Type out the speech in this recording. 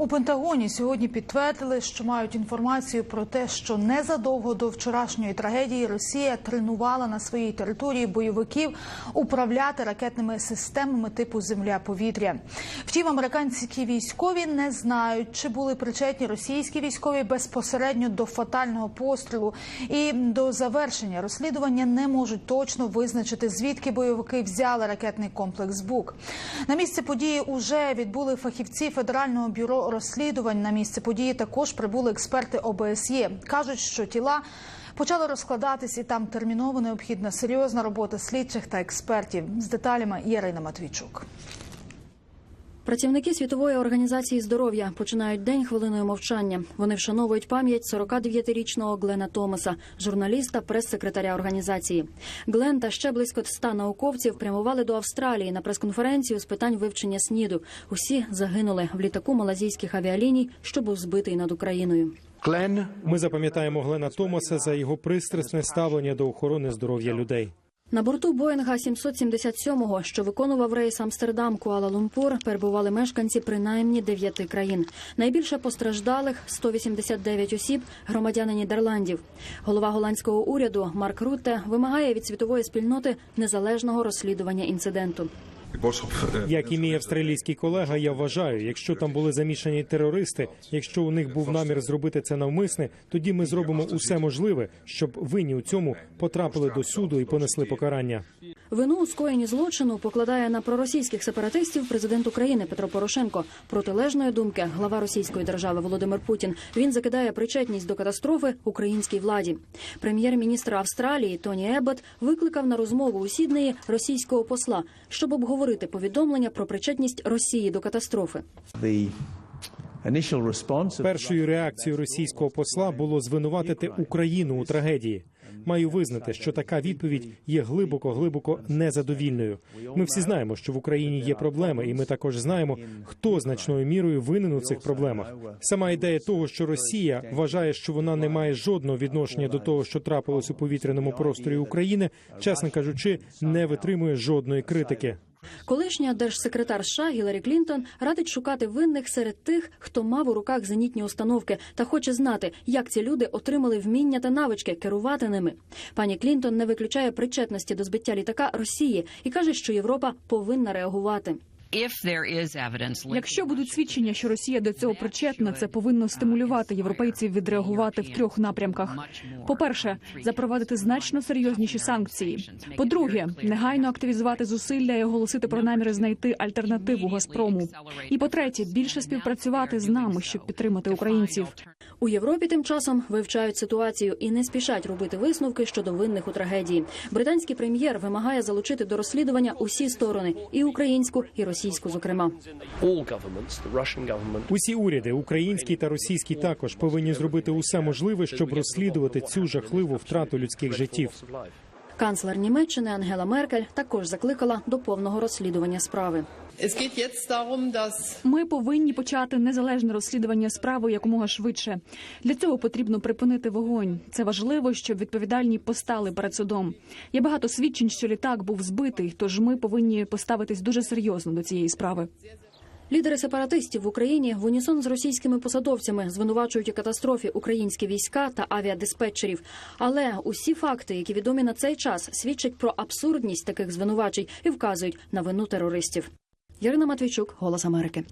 У Пентагоні сьогодні підтвердили, що мають інформацію про те, що незадовго до вчорашньої трагедії Росія тренувала на своїй території бойовиків управляти ракетними системами типу Земля-повітря. Втім, американські військові не знають, чи були причетні російські військові безпосередньо до фатального пострілу і до завершення розслідування не можуть точно визначити, звідки бойовики взяли ракетний комплекс БУК. На місце події уже відбули фахівці Федерального бюро розслідувань. На місце події також прибули експерти ОБСЄ. кажуть, що тіла. Почали розкладатись, і там терміново необхідна серйозна робота слідчих та експертів. З деталями Ярина Матвійчук. Працівники світової організації здоров'я починають день хвилиною мовчання. Вони вшановують пам'ять 49-річного Глена Томаса, журналіста, прес-секретаря організації. Глен та ще близько 100 науковців прямували до Австралії на прес-конференцію з питань вивчення СНІДу. Усі загинули в літаку малазійських авіаліній, що був збитий над Україною. Ми запам'ятаємо Глена Томаса за його пристрасне ставлення до охорони здоров'я людей. На борту Боїнга 777-го, що виконував рейс Амстердам Куала-Лумпур, перебували мешканці принаймні дев'яти країн. Найбільше постраждалих 189 осіб, громадяни Нідерландів. Голова голландського уряду Марк Рутте вимагає від світової спільноти незалежного розслідування інциденту. Як і мій австралійський колега, я вважаю, якщо там були замішані терористи, якщо у них був намір зробити це навмисне, тоді ми зробимо усе можливе, щоб винні у цьому потрапили до суду і понесли покарання. Вину у скоєнні злочину покладає на проросійських сепаратистів президент України Петро Порошенко. Протилежної думки глава російської держави Володимир Путін. Він закидає причетність до катастрофи українській владі. Прем'єр-міністр Австралії Тоні Еббот викликав на розмову у Сіднеї російського посла, щоб обговорити повідомлення про причетність Росії до катастрофи. Першою реакцією російського посла було звинуватити Україну у трагедії. Маю визнати, що така відповідь є глибоко глибоко незадовільною. Ми всі знаємо, що в Україні є проблеми, і ми також знаємо, хто значною мірою винен у цих проблемах. Сама ідея того, що Росія вважає, що вона не має жодного відношення до того, що трапилось у повітряному просторі України, чесно кажучи, не витримує жодної критики. Колишня держсекретар США Гіларі Клінтон радить шукати винних серед тих, хто мав у руках зенітні установки та хоче знати, як ці люди отримали вміння та навички керувати ними. Пані Клінтон не виключає причетності до збиття літака Росії і каже, що Європа повинна реагувати. Якщо будуть свідчення, що Росія до цього причетна, це повинно стимулювати європейців відреагувати в трьох напрямках. По-перше, запровадити значно серйозніші санкції. По-друге, негайно активізувати зусилля і оголосити про наміри знайти альтернативу Газпрому. І по-третє, більше співпрацювати з нами, щоб підтримати українців. У Європі тим часом вивчають ситуацію і не спішать робити висновки щодо винних у трагедії. Британський прем'єр вимагає залучити до розслідування усі сторони і українську, і російську, зокрема. governments, the Усі уряди, український та російський, також повинні зробити усе можливе, щоб розслідувати цю жахливу втрату людських життів. Канцлер Німеччини Ангела Меркель також закликала до повного розслідування справи. Ми повинні почати незалежне розслідування справи якомога швидше. Для цього потрібно припинити вогонь. Це важливо, щоб відповідальні постали перед судом. Є багато свідчень, що літак був збитий, тож ми повинні поставитись дуже серйозно до цієї справи. Лідери сепаратистів в Україні в унісон з російськими посадовцями звинувачують у катастрофі українські війська та авіадиспетчерів. Але усі факти, які відомі на цей час, свідчать про абсурдність таких звинувачень і вказують на вину терористів. Ярина Матвійчук, Голос Америки.